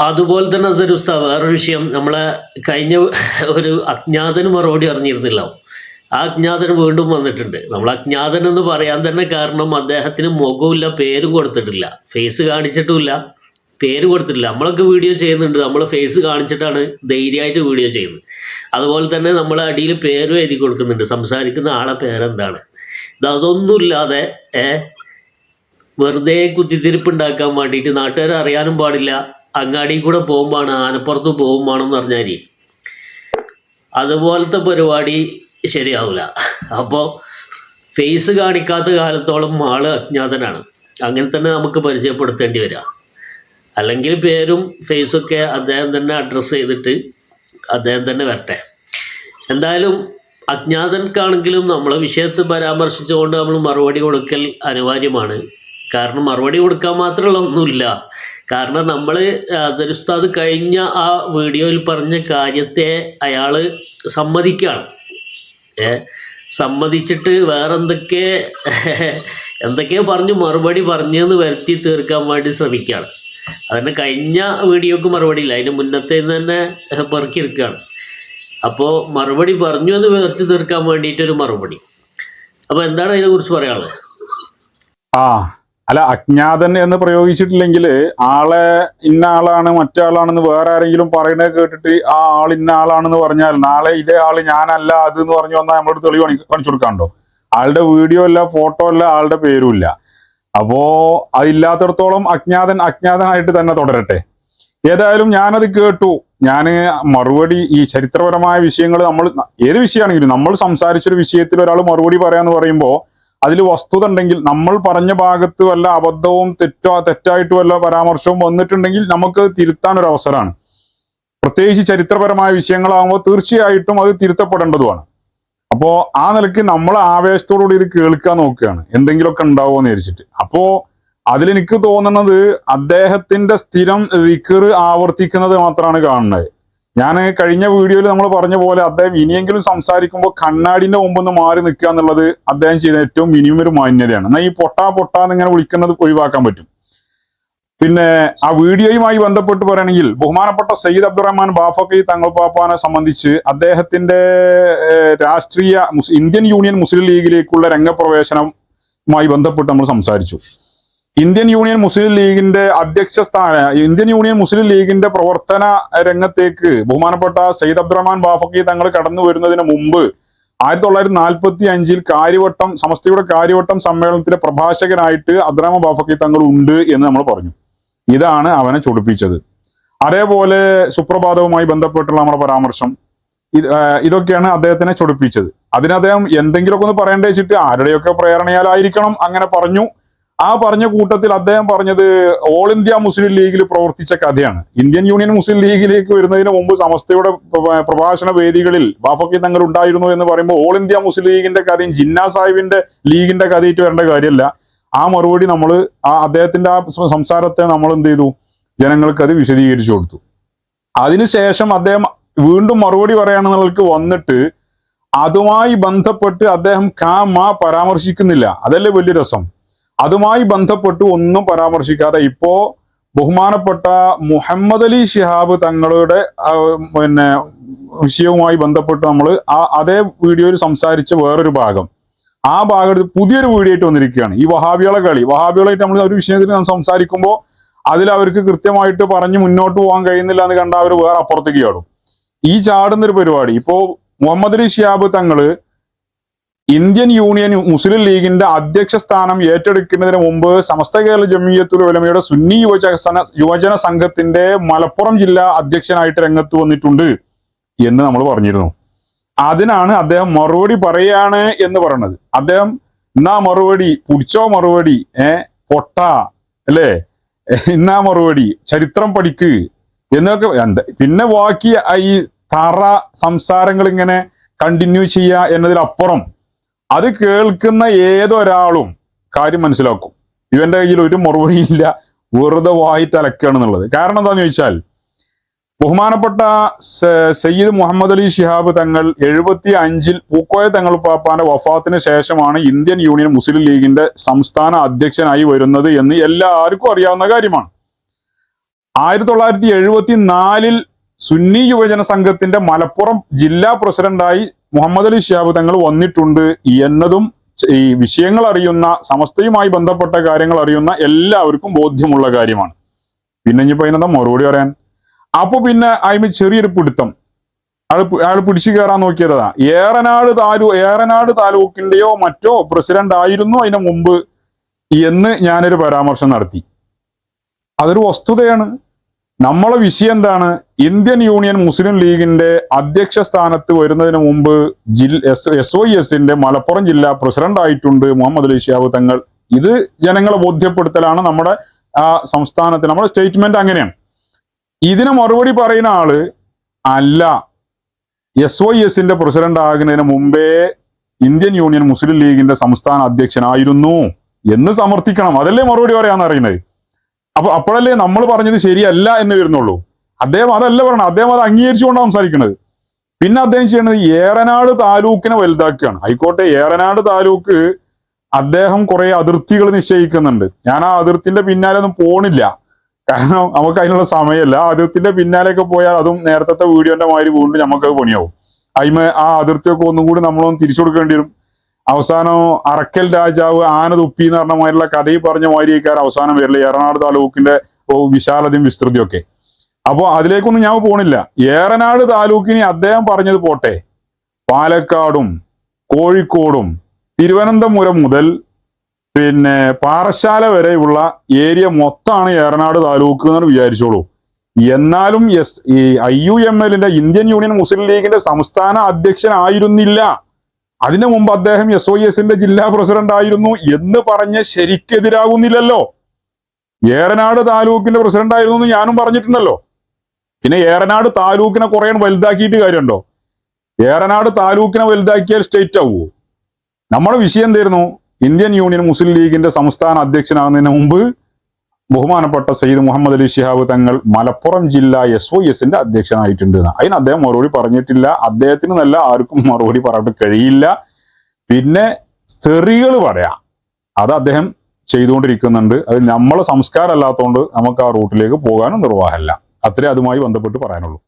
അതുപോലെ തന്നെ സരുസ്ത വേറൊരു വിഷയം. നമ്മളെ കഴിഞ്ഞ ഒരു അജ്ഞാതന് മറുപടി അറിഞ്ഞിരുന്നില്ല. ആ അജ്ഞാതൻ വീണ്ടും വന്നിട്ടുണ്ട്. നമ്മൾ അജ്ഞാതൻ എന്ന് പറയാൻ തന്നെ കാരണം അദ്ദേഹത്തിന് മുഖമില്ല പേര് കൊടുത്തിട്ടില്ല. ഫേസ് കാണിച്ചിട്ടുമില്ല പേര് കൊടുത്തിട്ടില്ല. നമ്മളൊക്കെ വീഡിയോ ചെയ്യുന്നുണ്ട്. നമ്മൾ ഫേസ് കാണിച്ചിട്ടാണ് ധൈര്യമായിട്ട് വീഡിയോ ചെയ്യുന്നത്. അതുപോലെ തന്നെ നമ്മൾ അടിയിൽ പേരും എഴുതി കൊടുക്കുന്നുണ്ട്. സംസാരിക്കുന്ന ആളെ പേരെന്താണ്? ഇത് അതൊന്നുമില്ലാതെ വെറുതെ കുത്തിത്തിരിപ്പ് ഉണ്ടാക്കാൻ വേണ്ടിയിട്ട് നാട്ടുകാർ അറിയാനും പാടില്ല. അങ്ങാടി കൂടെ പോകുമ്പോഴാണ് ആനപ്പുറത്ത് പോകുമ്പോഴാണെന്ന് പറഞ്ഞാൽ അതുപോലത്തെ പരിപാടി ശരിയാവില്ല അപ്പോൾ ഫേസ് കാണിക്കാത്ത കാലത്തോളം ആൾ അജ്ഞാതനാണ്. അങ്ങനെ തന്നെ നമുക്ക് പരിചയപ്പെടുത്തേണ്ടി വരിക അല്ലെങ്കിൽ പേരും ഫേസൊക്കെ അദ്ദേഹം തന്നെ അഡ്രസ്സ് ചെയ്തിട്ട് അദ്ദേഹം തന്നെ വരട്ടെ. എന്തായാലും അജ്ഞാതൻക്കാണെങ്കിലും നമ്മളെ വിഷയത്തെ പരാമർശിച്ചുകൊണ്ട് നമ്മൾ മറുപടി കൊടുക്കൽ അനിവാര്യമാണ്. കാരണം മറുപടി കൊടുക്കാൻ മാത്രമുള്ള ഒന്നുമില്ല. കാരണം നമ്മൾ അസരുസ്താദ് കഴിഞ്ഞ ആ വീഡിയോയിൽ പറഞ്ഞ കാര്യത്തെ അയാൾ സമ്മതിക്കുകയാണ് സമ്മതിച്ചിട്ട് വേറെന്തൊക്കെ എന്തൊക്കെയോ പറഞ്ഞു മറുപടി പറഞ്ഞെന്ന് വരുത്തി തീർക്കാൻ വേണ്ടി ശ്രമിക്കുകയാണ് അതിന് കഴിഞ്ഞ വീഡിയോക്ക് മറുപടി ഇല്ല. അതിന് മുന്നത്തെ തന്നെ പെറുക്കിയെടുക്കുകയാണ്. അപ്പോൾ മറുപടി പറഞ്ഞു എന്ന് വരുത്തി തീർക്കാൻ വേണ്ടിയിട്ടൊരു മറുപടി. അപ്പോൾ എന്താണ് അതിനെക്കുറിച്ച് പറയാനുള്ളത്? ആ അല്ല അജ്ഞാതൻ എന്ന് പ്രയോഗിച്ചിട്ടില്ലെങ്കിൽ ആളെ ഇന്ന ആളാണ് മറ്റാളാണെന്ന് വേറെ ആരെങ്കിലും പറയുന്നത് കേട്ടിട്ട് ആ ആൾ ഇന്ന ആളാണെന്ന് പറഞ്ഞാൽ നാളെ ഇതേ ആൾ ഞാനല്ല അത് എന്ന് പറഞ്ഞു വന്നാൽ നമ്മളോട് തെളിവ് കാണി- കാണിച്ചു കൊടുക്കാണ്ടോ ആളുടെ വീഡിയോ ഇല്ല ഫോട്ടോ ഇല്ല ആളുടെ പേരും ഇല്ല. അപ്പോ അതില്ലാത്തടത്തോളം അജ്ഞാതൻ അജ്ഞാതനായിട്ട് തന്നെ തുടരട്ടെ. ഏതായാലും ഞാനത് കേട്ടു. ഞാൻ മറുപടി ഈ ചരിത്രപരമായ വിഷയങ്ങൾ നമ്മൾ ഏത് വിഷയമാണെങ്കിലും നമ്മൾ സംസാരിച്ചൊരു വിഷയത്തിൽ ഒരാൾ മറുപടി പറയാന്ന് പറയുമ്പോൾ അതിൽ വസ്തുത ഉണ്ടെങ്കിൽ നമ്മൾ പറഞ്ഞ ഭാഗത്ത് വല്ല അബദ്ധവും തെറ്റോ തെറ്റായിട്ട് വല്ല പരാമർശവും വന്നിട്ടുണ്ടെങ്കിൽ നമുക്ക് തിരുത്താൻ ഒരു അവസരമാണ്. പ്രത്യേകിച്ച് ചരിത്രപരമായ വിഷയങ്ങളാകുമ്പോൾ തീർച്ചയായിട്ടും അത് തിരുത്തപ്പെടേണ്ടതുമാണ്. അപ്പോൾ ആ നിലയ്ക്ക് നമ്മൾ ആവേശത്തോടുകൂടി ഇത് കേൾക്കാൻ നോക്കുകയാണ്. എന്തെങ്കിലുമൊക്കെ ഉണ്ടാവുമോ എന്ന് വിചാരിച്ചിട്ട്. അപ്പോ അതിലെനിക്ക് തോന്നുന്നത് അദ്ദേഹത്തിന്റെ സ്ഥിരം വിക്കറ് ആവർത്തിക്കുന്നത് മാത്രമാണ് കാണുന്നത്. ഞാൻ കഴിഞ്ഞ വീഡിയോയിൽ നമ്മൾ പറഞ്ഞ പോലെ അദ്ദേഹം ഇനിയെങ്കിലും സംസാരിക്കുമ്പോൾ കണ്ണാടിന്റെ മുമ്പ് നിന്ന് മാറി നിൽക്കുക എന്നുള്ളത് അദ്ദേഹം ചെയ്ത ഏറ്റവും മിനിമം ഒരു മാന്യതയാണ്. എന്നാൽ ഈ പൊട്ടാ പൊട്ടാ എന്നിങ്ങനെ വിളിക്കുന്നത് ഒഴിവാക്കാൻ പറ്റും. പിന്നെ ആ വീഡിയോയുമായി ബന്ധപ്പെട്ട് പറയുകയാണെങ്കിൽ ബഹുമാനപ്പെട്ട സയ്യിദ് അബ്ദുറഹ്മാൻ ബാഫക്കി തങ്ങൾ പാപ്പാനെ സംബന്ധിച്ച് അദ്ദേഹത്തിന്റെ രാഷ്ട്രീയ ഇന്ത്യൻ യൂണിയൻ മുസ്ലിം ലീഗിലേക്കുള്ള രംഗപ്രവേശനവുമായി ബന്ധപ്പെട്ട് നമ്മൾ സംസാരിച്ചു. ഇന്ത്യൻ യൂണിയൻ മുസ്ലിം ലീഗിന്റെ അധ്യക്ഷ സ്ഥാന ഇന്ത്യൻ യൂണിയൻ മുസ്ലിം ലീഗിന്റെ പ്രവർത്തന രംഗത്തേക്ക് ബഹുമാനപ്പെട്ട സയ്യിദ് അബ്ദുറഹ്മാൻ ബാഫക്കി തങ്ങൾ കടന്നു വരുന്നതിന് മുമ്പ് ആയിരത്തി തൊള്ളായിരത്തി നാൽപ്പത്തി അഞ്ചിൽ കാര്യവട്ടം സമസ്തയുടെ കാര്യവട്ടം സമ്മേളനത്തിലെ പ്രഭാഷകനായിട്ട് അബ്ദുറഹ്മാൻ ബാഫക്കി തങ്ങൾ ഉണ്ട് എന്ന് നമ്മൾ പറഞ്ഞു. ഇതാണ് അവനെ ചൊടിപ്പിച്ചത്. അതേപോലെ സുപ്രഭാതവുമായി ബന്ധപ്പെട്ടുള്ള നമ്മുടെ പരാമർശം. ഇത് ഇതൊക്കെയാണ് അദ്ദേഹത്തിനെ ചൊടിപ്പിച്ചത്. അതിന് അദ്ദേഹം എന്തെങ്കിലുമൊക്കെ ഒന്ന് പറയേണ്ടത് വെച്ചിട്ട് ആരുടെയൊക്കെ പ്രേരണയാലായിരിക്കണം അങ്ങനെ പറഞ്ഞു. ആ പറഞ്ഞ കൂട്ടത്തിൽ അദ്ദേഹം പറഞ്ഞത് ഓൾ ഇന്ത്യ മുസ്ലിം ലീഗിൽ പ്രവർത്തിച്ച കഥയാണ്. ഇന്ത്യൻ യൂണിയൻ മുസ്ലിം ലീഗിലേക്ക് വരുന്നതിന് മുമ്പ് സമസ്തയുടെ പ്ര- പ്രഭാഷണ വേദികളിൽ ബാഫക്കി തങ്ങൾ ഉണ്ടായിരുന്നു എന്ന് പറയുമ്പോൾ ഓൾ ഇന്ത്യ മുസ്ലിം ലീഗിന്റെ കഥയും ജിന്ന സാഹിബിന്റെ ലീഗിന്റെ കഥയിട്ട് വരേണ്ട കാര്യമല്ല. ആ മറുപടി നമ്മൾ ആ അദ്ദേഹത്തിന്റെ ആ സംസാരത്തെ നമ്മൾ എന്ത് ചെയ്തു? ജനങ്ങൾക്ക് അത് വിശദീകരിച്ചു കൊടുത്തു. അതിനുശേഷം അദ്ദേഹം വീണ്ടും മറുപടി പറയാണെന്നുള്ളവർക്ക് വന്നിട്ട് അതുമായി ബന്ധപ്പെട്ട് അദ്ദേഹം കാ മാ പരാമർശിക്കുന്നില്ല. അതല്ലേ വലിയ രസം? അതുമായി ബന്ധപ്പെട്ട് ഒന്നും പരാമർശിക്കാതെ ഇപ്പോ ബഹുമാനപ്പെട്ട മുഹമ്മദ് അലി ഷിഹാബ് തങ്ങളുടെ പിന്നെ വിഷയവുമായി ബന്ധപ്പെട്ട് നമ്മൾ ആ അതേ വീഡിയോയിൽ സംസാരിച്ച വേറൊരു ഭാഗം. ആ ഭാഗത്ത് പുതിയൊരു വീഡിയോ ആയിട്ട് വന്നിരിക്കുകയാണ്. ഈ വഹാബികളെ കളി. വഹാബികളായിട്ട് നമ്മൾ ഒരു വിഷയത്തിൽ സംസാരിക്കുമ്പോൾ അതിൽ അവർക്ക് കൃത്യമായിട്ട് പറഞ്ഞ് മുന്നോട്ട് പോകാൻ കഴിയുന്നില്ല എന്ന് കണ്ട അവർ വേറെ അപ്പുറത്തേക്ക് ചാടും. ഈ ചാടുന്നൊരു പരിപാടി. ഇപ്പോൾ മുഹമ്മദ് അലി ഷിയാബ് തങ്ങൾ ഇന്ത്യൻ യൂണിയൻ മുസ്ലിം ലീഗിന്റെ അധ്യക്ഷ സ്ഥാനം ഏറ്റെടുക്കുന്നതിന് മുമ്പ് സമസ്ത കേരള ജമിയത്തുൽ ഉലമയുടെ സുന്നി യുവജന യുവജന സംഘത്തിന്റെ മലപ്പുറം ജില്ലാ അധ്യക്ഷനായിട്ട് രംഗത്ത് വന്നിട്ടുണ്ട് എന്ന് നമ്മൾ പറഞ്ഞിരുന്നു. അതിനാണ് അദ്ദേഹം മറുപടി പറയാണ് എന്ന് പറയുന്നത് അദ്ദേഹം എന്നാ മറുപടി പുടിച്ചോ മറുപടി ഏ പൊട്ട അല്ലേ? എന്നാ മറുപടി ചരിത്രം പഠിക്ക് എന്നൊക്കെ പിന്നെ ബാക്കി ഈ തറ സംസാരങ്ങൾ ഇങ്ങനെ കണ്ടിന്യൂ ചെയ്യുക എന്നതിലപ്പുറം അത് കേൾക്കുന്ന ഏതൊരാളും കാര്യം മനസ്സിലാക്കും. ഇവന്റെ കയ്യിൽ ഒരു മറുപടിയില്ല വെറുതെ വായിട്ട് അലക്കുകയാണെന്നുള്ളത് കാരണം എന്താണെന്ന് ചോദിച്ചാൽ ബഹുമാനപ്പെട്ട സയ്യിദ് മുഹമ്മദ് അലി ഷിഹാബ് തങ്ങൾ എഴുപത്തി അഞ്ചിൽ പൂക്കോയ തങ്ങൾ പാപ്പാന്റെ വഫാത്തിന് ശേഷമാണ് ഇന്ത്യൻ യൂണിയൻ മുസ്ലിം ലീഗിന്റെ സംസ്ഥാന അധ്യക്ഷനായി വരുന്നത് എന്ന് എല്ലാവർക്കും അറിയാവുന്ന കാര്യമാണ്. ആയിരത്തി തൊള്ളായിരത്തി എഴുപത്തി നാലിൽ സുന്നി യുവജന സംഘത്തിന്റെ മലപ്പുറം ജില്ലാ പ്രസിഡന്റായി മുഹമ്മദ് അലി ഷിയാബ് തങ്ങൾ വന്നിട്ടുണ്ട് എന്നതും ഈ വിഷയങ്ങൾ അറിയുന്ന സമസ്തയുമായി ബന്ധപ്പെട്ട കാര്യങ്ങൾ അറിയുന്ന എല്ലാവർക്കും ബോധ്യമുള്ള കാര്യമാണ്. പിന്നെ ഇനിയിപ്പോ അതിനെന്താ മറുപടി പറയാൻ? അപ്പൊ പിന്നെ അതിന് ചെറിയൊരു പിടുത്തം. അയാൾ അയാൾ പിടിച്ചു കയറാൻ നോക്കിയതാ. ഏറനാട് താലൂ ഏറനാട് താലൂക്കിന്റെയോ മറ്റോ പ്രസിഡന്റ് ആയിരുന്നു അതിന് മുമ്പ് എന്ന് ഞാനൊരു പരാമർശം നടത്തി. അതൊരു വസ്തുതയാണ്. നമ്മളെ വിഷയം എന്താണ്? ഇന്ത്യൻ യൂണിയൻ മുസ്ലിം ലീഗിന്റെ അധ്യക്ഷ സ്ഥാനത്ത് വരുന്നതിന് മുമ്പ് ജിൽ എസ് വൈ എസിന്റെ മലപ്പുറം ജില്ലാ പ്രസിഡന്റ് ആയിട്ടുണ്ട് മുഹമ്മദ് അലി ഷിയാബ് തങ്ങൾ. ഇത് ജനങ്ങളെ ബോധ്യപ്പെടുത്തലാണ് നമ്മുടെ ആ സംസ്ഥാനത്തിൽ നമ്മുടെ സ്റ്റേറ്റ്മെന്റ് അങ്ങനെയാണ്. ഇതിന് മറുപടി പറയുന്ന ആൾ അല്ല. എസ് ഒ എസിന്റെ പ്രസിഡന്റ് ആകുന്നതിന് മുമ്പേ ഇന്ത്യൻ യൂണിയൻ മുസ്ലിം ലീഗിന്റെ സംസ്ഥാന അധ്യക്ഷനായിരുന്നു എന്ന് സമർത്ഥിക്കണം. അതല്ലേ മറുപടി പറയാന്ന് അറിയുന്നത്? അപ്പൊ അപ്പോഴല്ലേ നമ്മൾ പറഞ്ഞത് ശരിയല്ല എന്ന് വരുന്നുള്ളൂ. അദ്ദേഹം അതല്ല പറയണം അദ്ദേഹം അത് അംഗീകരിച്ചുകൊണ്ടാണ് സംസാരിക്കുന്നത്. പിന്നെ അദ്ദേഹം ചെയ്യുന്നത് ഏറനാട് താലൂക്കിനെ വലുതാക്കുകയാണ്. ആയിക്കോട്ടെ ഏറനാട് താലൂക്ക് അദ്ദേഹം കുറെ അതിർത്തികൾ നിശ്ചയിക്കുന്നുണ്ട്. ഞാൻ ആ അതിർത്തിന്റെ പിന്നാലെ ഒന്നും പോണില്ല. കാരണം നമുക്ക് അതിനുള്ള സമയമല്ല. ആ അതിർത്തിന്റെ പിന്നാലെയൊക്കെ പോയാൽ അതും നേരത്തെ വീഡിയോന്റെ മാതിരി വീണ്ടും നമുക്ക് പണിയാവും. അതിമ ആ അതിർത്തിയൊക്കെ ഒന്നും കൂടി നമ്മളൊന്ന് തിരിച്ചു കൊടുക്കേണ്ടി വരും. അവസാനം അറക്കൽ രാജാവ് ആന തുപ്പി എന്ന് പറഞ്ഞ മാതിരിയുള്ള കഥയിൽ പറഞ്ഞ മാതിരിക്കാർ അവസാനം വരില്ല ഏറനാട് താലൂക്കിന്റെ വിശാലതയും വിസ്തൃതിയും ഒക്കെ അപ്പോൾ അതിലേക്കൊന്നും ഞാൻ പോണില്ല. ഏറനാട് താലൂക്കിന് അദ്ദേഹം പറഞ്ഞത് പോട്ടെ. പാലക്കാടും കോഴിക്കോടും തിരുവനന്തപുരം മുതൽ പിന്നെ പാറശാല വരെയുള്ള ഏരിയ മൊത്തമാണ് ഏറനാട് താലൂക്ക് എന്ന് വിചാരിച്ചോളൂ. എന്നാലും എസ് ഈ ഐ യു എം എല്ലിന്റെ ഇന്ത്യൻ യൂണിയൻ മുസ്ലിം ലീഗിന്റെ സംസ്ഥാന അധ്യക്ഷനായിരുന്നില്ല അതിനു മുമ്പ് അദ്ദേഹം എസ് ഒ എസിന്റെ ജില്ലാ പ്രസിഡന്റ് ആയിരുന്നു എന്ന് പറഞ്ഞ ശരിക്കെതിരാകുന്നില്ലല്ലോ. ഏറനാട് താലൂക്കിന്റെ പ്രസിഡന്റ് ആയിരുന്നു എന്ന് ഞാനും പറഞ്ഞിട്ടുണ്ടല്ലോ. പിന്നെ ഏറനാട് താലൂക്കിനെ കുറെ വലുതാക്കിയിട്ട് കാര്യമുണ്ടോ? ഏറനാട് താലൂക്കിനെ വലുതാക്കിയാൽ സ്റ്റേറ്റ് ആവുമോ നമ്മുടെ വിഷയം എന്തായിരുന്നു? ഇന്ത്യൻ യൂണിയൻ മുസ്ലിം ലീഗിന്റെ സംസ്ഥാന അധ്യക്ഷനാകുന്നതിന് മുമ്പ് ബഹുമാനപ്പെട്ട സയ്യിദ് മുഹമ്മദ് അലി ഷിഹാബ് തങ്ങൾ മലപ്പുറം ജില്ല എസ് ഒ എസിന്റെ അധ്യക്ഷനായിട്ടുണ്ട്. അതിന് അദ്ദേഹം മറുപടി പറഞ്ഞിട്ടില്ല. അദ്ദേഹത്തിന് നല്ല ആർക്കും മറുപടി പറയാൻ കഴിയില്ല. പിന്നെ തെറികൾ പറയാം. അത് അദ്ദേഹം ചെയ്തുകൊണ്ടിരിക്കുന്നുണ്ട്. അത് നമ്മളെ സംസ്കാരം അല്ലാത്തതുകൊണ്ട് നമുക്ക് ആ റൂട്ടിലേക്ക് പോകാനും നിർവാഹമല്ല. അത്രേ അതുമായി ബന്ധപ്പെട്ട് പറയാനുള്ളൂ.